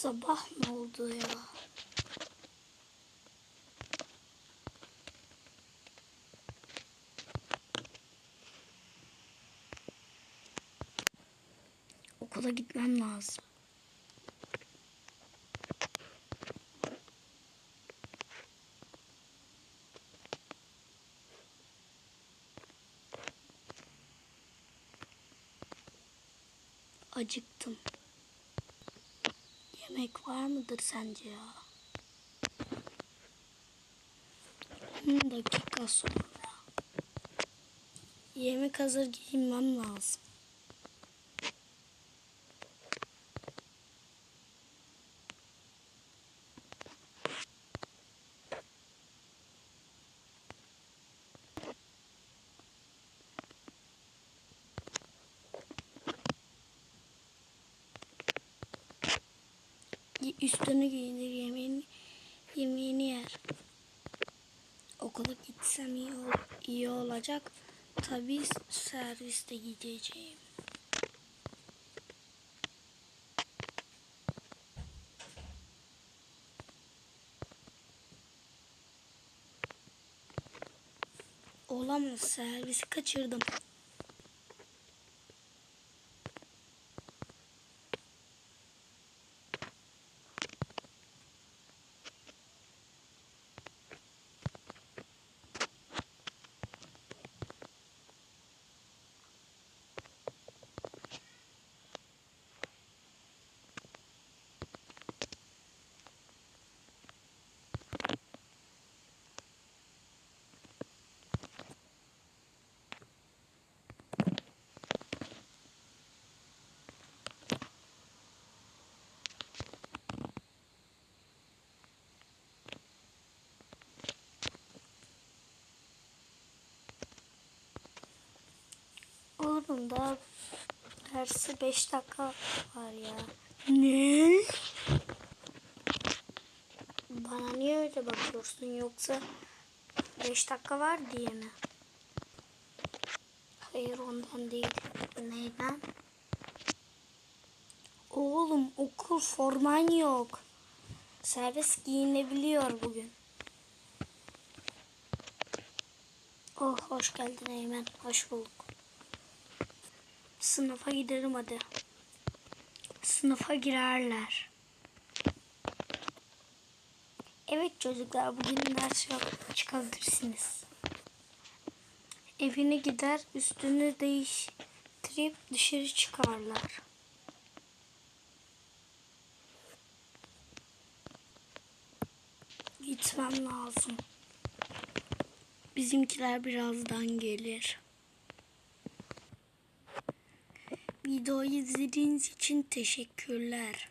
Sabah mı oldu ya? Okula gitmem lazım. Acıktım. Yemek var mıdır sence ya? 10 dakika sonra. Yemek hazır giyinmem lazım. Üstünü giyinir, yemeğini, yemeğini yer. Okula gitsem iyi, ol- iyi olacak. Tabii serviste gideceğim. Olamaz servisi kaçırdım. Oğlum daha dersi 5 dakika var ya. Ne? Bana niye öyle bakıyorsun yoksa 5 dakika var diye mi? Hayır ondan değil. Neyden? Oğlum okul forman yok. Servis giyinebiliyor bugün. Oh hoş geldin Eymen. Hoş bulduk. Sınıfa gidelim hadi. Sınıfa girerler. Evet çocuklar bugün ders yok. Çıkabilirsiniz. Evine gider üstünü değiştirip dışarı çıkarlar. Gitmem lazım. Bizimkiler birazdan gelir. Videoyu izlediğiniz için teşekkürler.